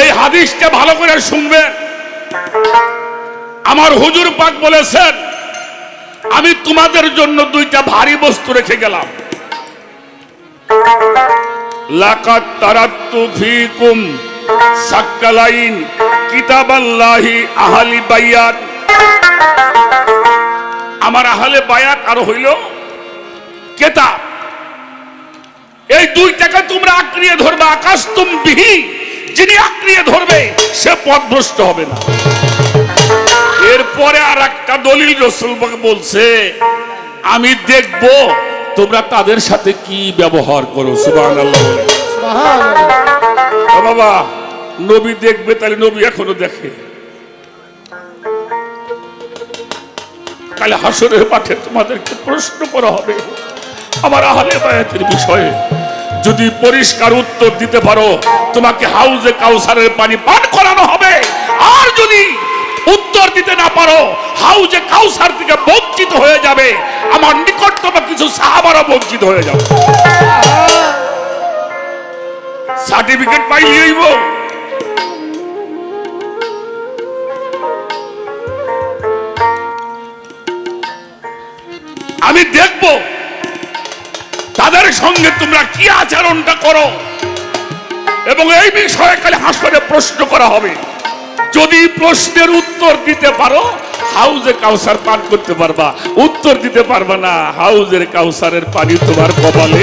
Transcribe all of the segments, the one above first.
এই হাদিসটা ভালো করে শুনবে। আমার হুজুর পাক বলেছেন, আমি তোমাদের জন্য দুইটা ভারী বস্তু রেখে গেলাম। লাকাত তারাত্তু ফিকুম সাক্কালাইন কিতাবাল্লাহি আহালি বাইয়াত। আমার আহলে বায়াত আর হইল কেতাব। এই দুই টাকা তোমরা আঁকড়িয়ে ধরবে আকাশ তুম বিহি। যিনি আঁকড়িয়ে ধরবে সে পথভ্রষ্ট হবে না। এরপরে আর একটা দলিল রসুল বলছে আমি দেখব তোমরা তাদের সাথে কি ব্যবহার করো। সুবাহ বাবা নবী দেখবে তাহলে নবী এখনও দেখে। তাহলে হাসরের মাঠে তোমাদেরকে প্রশ্ন করা হবে আমার আহলে বায়াতের বিষয়ে। যদি পরিষ্কার উত্তর দিতে পারো, তোমাকে হাউজে কাউসারের পানি পান করানো হবে। আর যদি উত্তর দিতে না পারো, হাউজে কাউসার থেকে বঞ্চিত হয়ে যাবে। আমার নিকটতম কিছু সাহাবারও বঞ্চিত হয়ে যাবে। সার্টিফিকেট হইব। আমি দেখব তাদের সঙ্গে তোমরা কি আচরণটা করো? এবং এই বিষয়ে খালি হাসপাতালে প্রশ্ন করা হবে। যদি প্রশ্নের উত্তর দিতে পারো হাউজে কাউসার পান করতে পারবা। উত্তর দিতে পারবা না হাউজের কাউসারের পানি তোমার কপালে।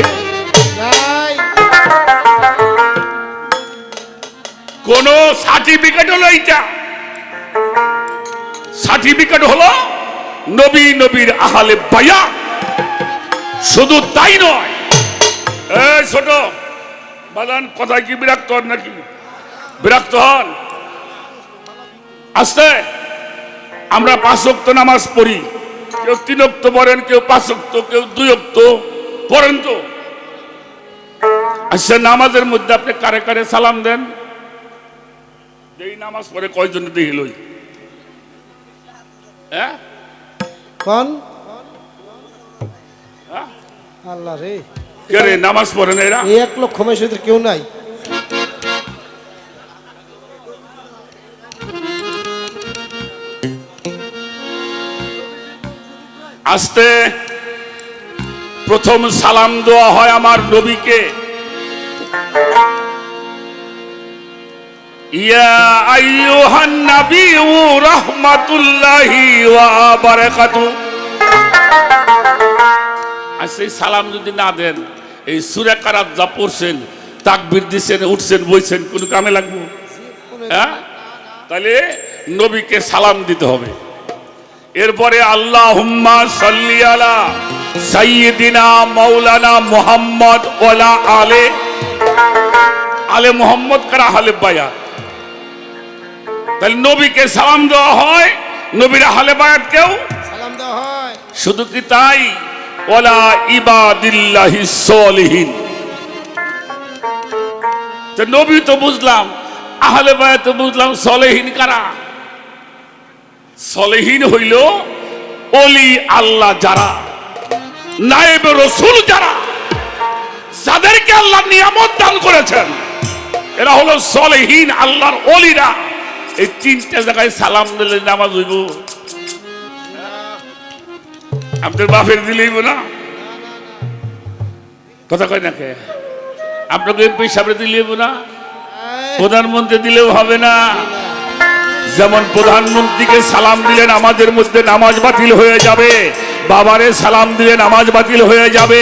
কোন সার্টিফিকেট হলো এইটা? সার্টিফিকেট হলো নবী নবীর আহালে বায়া শুধু তাই নয় এই ছোট বাদান কথায় কি বিরক্ত হন নাকি? বিরক্ত হন? আসতে। আমরা পাঁচক্ত নামাজ পড়ি। কেউ তিনক্ত পড়েন কেউ পাঁচক্ত কেউ দুই অক্ত পড়েন তো। আচ্ছা নামাজের মধ্যে আপনি কারে কারে সালাম দেন? এই নামাজ পড়ে কয়জন দেখি লই? হ্যাঁ হ্যাঁ? আল্লাহ রে। কে রে নামাজ পড়ে না এরা? এই এক লক্ষ মেসেদের কেউ নাই। আস্তে প্রথম সালাম দেওয়া হয় আমার নবীকে। ইয়া আইয়ুহান নাবিয়্যু রাহমাতুল্লাহি ওয়া বারাকাতু। আর সেই সালাম যদি না দেন এই সুরে কারাত যা পড়ছেন তাকবির দিচ্ছেন উঠছেন বইছেন কোন কামে লাগবো? হ্যাঁ? তাহলে নবীকে সালাম দিতে হবে। এরপরে আল্লাহ হুম্মা সাল্লি আলা সাইয়্যিদিনা মাওলানা মুহাম্মদ ওয়ালা আলে আলে মোহাম্মদ কারা? হালে বায়াত। তাহলে নবীকে সালাম দেওয়া হয় নবীর হালে বায়াত কেউ? সালাম দেওয়া হয়। শুধু কি তাই? ওলা ইবাদিল্লাহি নবী তো বুঝলাম, আহলে বায়াত বুঝলাম সলেহীন কারা? সলেহীন হইল অলি আল্লাহ যারা, নায়েব রসুল যারা, যাদেরকে আল্লাহ নিয়ামত দান করেছেন। এরা হলো সলেহীন আল্লাহর অলিরা এই তিনটা জায়গায় সালাম দিলে নামাজ হইব। আপনার বাপের দিলেই না? কথা কয় না কে? আপনাকে এমপি সামনে দিলেই না? প্রধানমন্ত্রী দিলেও হবে না। যেমন প্রধানমন্ত্রীকে সালাম দিলেন আমাদের মধ্যে নামাজ বাতিল হয়ে যাবে বাবারে সালাম দিলে নামাজ বাতিল হয়ে যাবে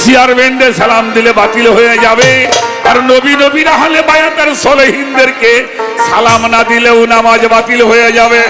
চেয়ারম্যানরে সালাম দিলে বাতিল হয়ে যাবে। আর নবী নবী না হলে বায়াতার সলেহিনদেরকে সালাম না দিলেও নামাজ বাতিল হয়ে যাবে।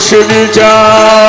চায়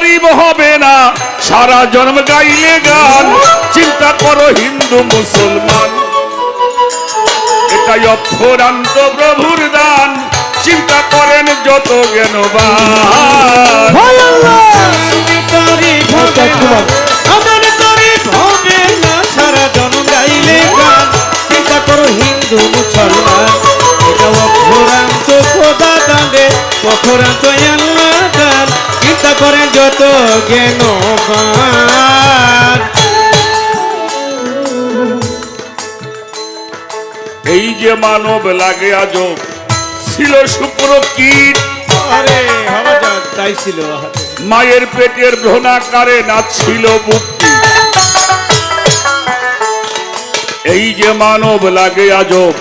তারিফ হবে না। সারা জন্ম গাইলে গান চিন্তা করো হিন্দু মুসলমান। এটাই অক্ষরান্ত প্রভুর দান চিন্তা করেন যত জ্ঞানবান আমার হবে না, সারা জন গাইলে গান। চিন্তা করো হিন্দু মুসলমান। অক্ষরান্ত খোদা দাঁড়ে অক্ষরান্ত আল্লাহ দান চিন্তা করেন যত জ্ঞানবান এই যে মানব লাগে আজ ছিল শুক্র কীট। আরে তাই ছিল। মায়ের পেটের ভ্রণাকারে নাচছিল বুকটি এই যে মানব লাগে আজব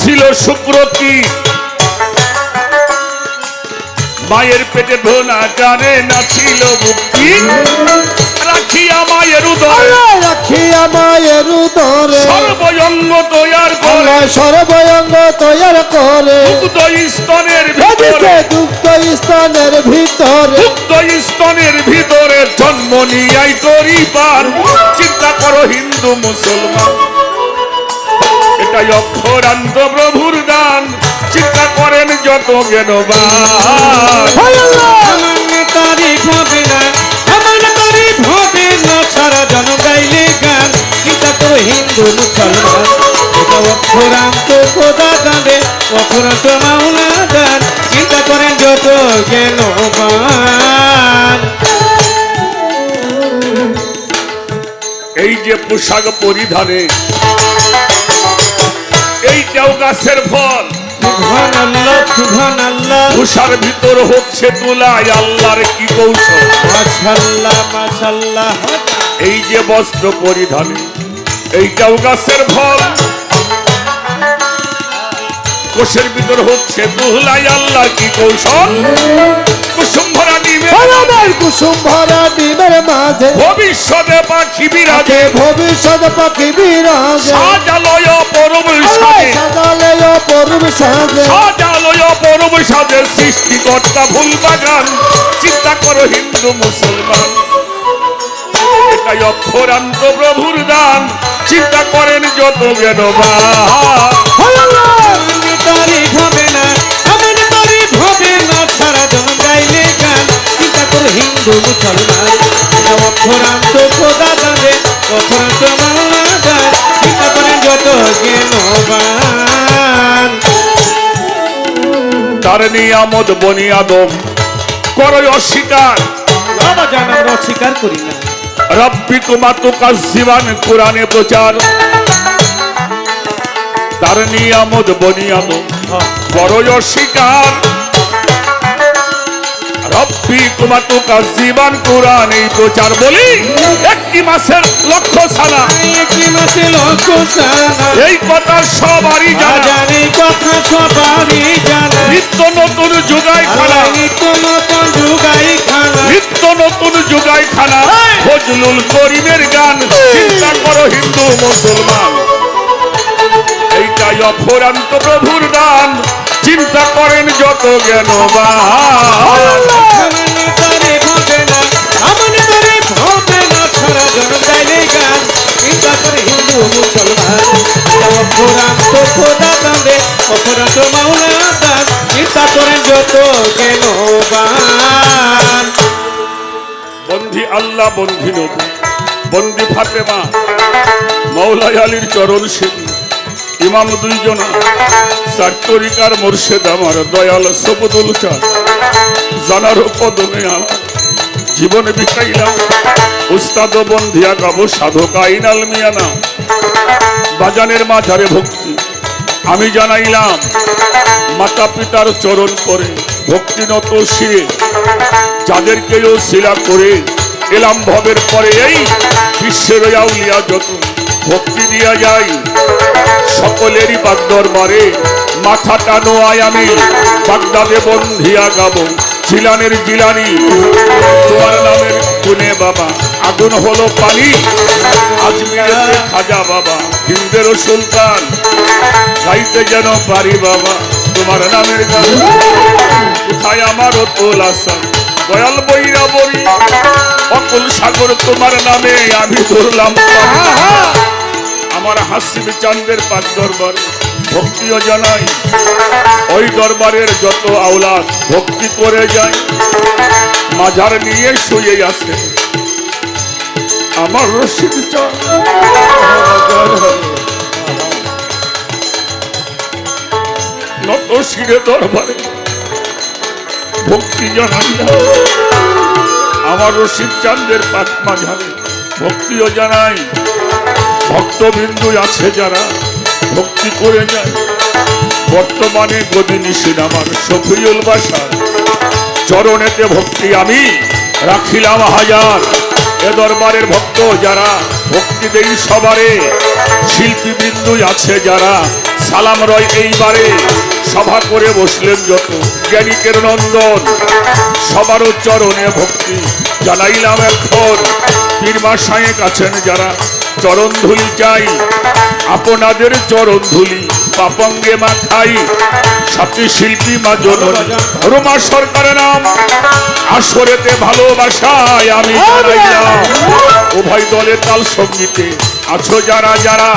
ছিল শুক্র কি মায়ের পেটে ভ্রণাকারে নাছিল বুকটি রাখিয়া মায়ের আল্লাহ রাখিয়া মায়ের উদরে। সর্বঙ্গ তৈয়ার করে। সর্বঙ্গ তৈয়ার করে। দুগ্ধ স্তনের ভিতরে। দুগ্ধ স্থানের ভিতরে। দুগ্ধ স্তনের ভিতরে জন্ম নিয়াই করি পার চিন্তা করো হিন্দু মুসলমান। এটাই অক্ষরান্ত প্রভুর দান। চিন্তা করেন যত জ্ঞানবান। আল্লাহ সামান্য তারিফ হবে না আমার তারিফ হবে না সারা জন গাইলে গান। চিন্তা করো হিন্দু মুসলমান এটা অক্ষরান্ত খোদা দাঁড়ে অক্ষরান্ত দান চিন্তা করেন যত জ্ঞানবান। এই যে পোশাক পরিধানে এইটাও গাছের ফল। তুষার ভিতর হচ্ছে তুলাই আল্লাহর কি কৌশল? এই যে বস্ত্র পরিধানে এইটাও গাছের ফল। কোষের ভিতর হচ্ছে দুহলাই আল্লাহ কি কৌশল? কুসুম ভরা ডিমে আমার কুসুম ভরা ডিমের মাঝে। ভবিষ্যতে পাখি বিরাজে। আছে পাখি বিরাজে। সাজালয় পরম সাজে। সাজালে অপরূপ সাজে। সাজালয় পরম সাজে। সৃষ্টিকর্তা ফুল বাগান চিন্তা করো হিন্দু মুসলমান। এটাই অক্ষরান্ত প্রভুর দান। চিন্তা করেন যত জ্ঞানবান মুসলমান অক্ষরান্ত খোদা দাঁড়ে অক্ষরান্ত মাওলা দান চিন্তা করেন যত জ্ঞানবান। তার নিয়ামত বনিয়াদম করো অস্বীকার। বাবা জান আমরা অস্বীকার করি না। রব্বি কুমা তুকা জীবন কোরআনে প্রচার। তার নিয়ামত বনিয়াদম বড় অস্বীকার। রব্বি কুমা তুকা জীবন কোরআন এই প্রচার বলি একটি মাসের লক্ষ্য ছাড়া একটি মাসে লক্ষ সারা এই কথা সবারই জানা। জানি কথা সবারই জানা নিত্য নতুন যুগাই খানা নিত্য নতুন যুগাই খানা নিত্য নতুন যুগাই খানা ফজলুল করিমের গান। চিন্তা করো হিন্দু মুসলমান। এইটাই অফুরান্ত প্রভুর দান চিন্তা করেন যত জ্ঞানবান বন্ধি আল্লাহ বন্ধি নবী, বন্দি ফাতেমা মৌলাই আলীর চরণ সেবী ইমাম দুইজনা চার তরিকার মোর্শেদ আমার, দয়াল সবুদুল চাঁদ। জানার পদমে আমার জীবনে বিকাইলাম উস্তাদ বন্ধিয়া গাব সাধক আইনাল মিয়ানা বাজানের মাঝারে ভক্তি। আমি জানাইলাম, মাতা পিতার চরণ করে ভক্তিনত শিরে। যাদেরকেও শিলা করে এলাম ভবের পরে এই বিশ্বের আউলিয়া যত। ভক্তি দিয়া যাই। সকলেরই বাগদর মারে মাথাটা নোয়াই আমি বাগদাদে বন্ধিয়া গাব। জিলানের জিলানি। তোমার নামের গুনে বাবা। আগুন হলো পানি। আজমিরের খাজা বাবা। হিন্দেরও সুলতান। গাইতে যেন পারি বাবা। তোমার নামের গান। কোথায় আমার তোল আসা দয়াল বইরা বই অকুল সাগর তোমার নামে আমি ধরলাম। আমার হাসিব চান্দের পাক দরবার, ভক্তিও জানাই। ওই দরবারের যত আওলাদ, ভক্তি করে যায়। মাঝার নিয়ে শুয়ে আছে। আমার রশিদ নত শিরে দরবারে ভক্তি জানাই না। আমার রশিদ চান্দের পাক মাঝারে ভক্তিও জানাই। ভক্তবিন্দু আছে যারা ভক্তি করে যায় বর্তমানে গদিনী সিনেমার শফিউল বাসার চরণেতে ভক্তি আমি রাখিলাম হাজার। এ দরবারের ভক্ত যারা ভক্তি দেই সবারে শিল্পী বিন্দু আছে যারা সালাম রয় এইবারে। সভা করে বসলেন যত জ্ঞানিকের নন্দন। সবারও চরণে ভক্তি জানাইলাম এখন। সাহেব আছেন যারা। চরণ ধুলি চাই, আপনাদের চরণ ধুলি, পাপঙ্গে মা খাই সাথী শিল্পী মা জননী। রোমা সরকারের নাম, আসরেতে ভালোবাসায় আমি উভয় দলের তাল সঙ্গীতে আছো যারা যারা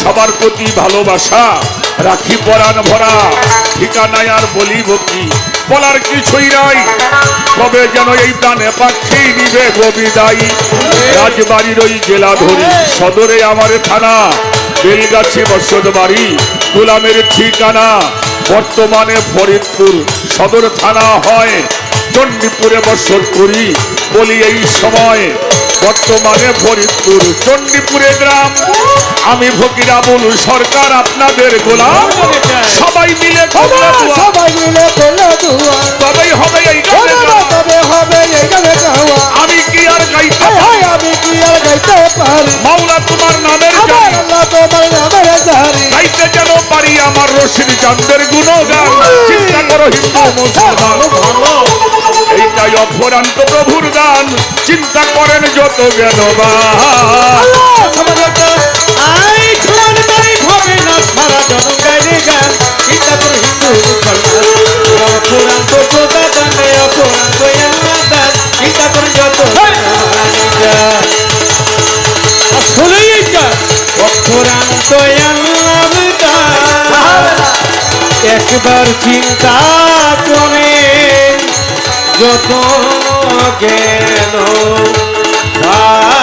সবার প্রতি ভালোবাসা। রাখি পরাণ ভরা, ঠিকানায় আর বলিব কি? বলার কিছুই নাই। কবে যেন এই প্রাণে পাখি নিবে গোবিদাই রাজবাড়ির ওই জেলা ধরি সদরে আমার থানা। বেলগাছি বসত বাড়ি, গোলামের ঠিকানা। বর্তমানে ফরিদপুর সদর থানা হয়, চণ্ডীপুরে বসত করি বলি এই সময়। বর্তমানে ফরিদপুর চণ্ডীপুরে গ্রাম। আমি ফকির আবুল সরকার আপনাদের গোলাম। সবাই মিলে সবাই মিলে তবেই হবে এই। তবে হবে এই আমি কি আর গাইতে আমি কি আর গাইতে পারি? মাওলা তোমার নামের তোমার নামের গাইতে যেন পারি আমার রশিদ চান্দের গুণগান। চিন্তা করো হিন্দু মুসলমান এইটাই অপরান্ত প্রভুর দান চিন্তা করেন যত গাইরে গান চিন্তা করে যত আসলেই এটা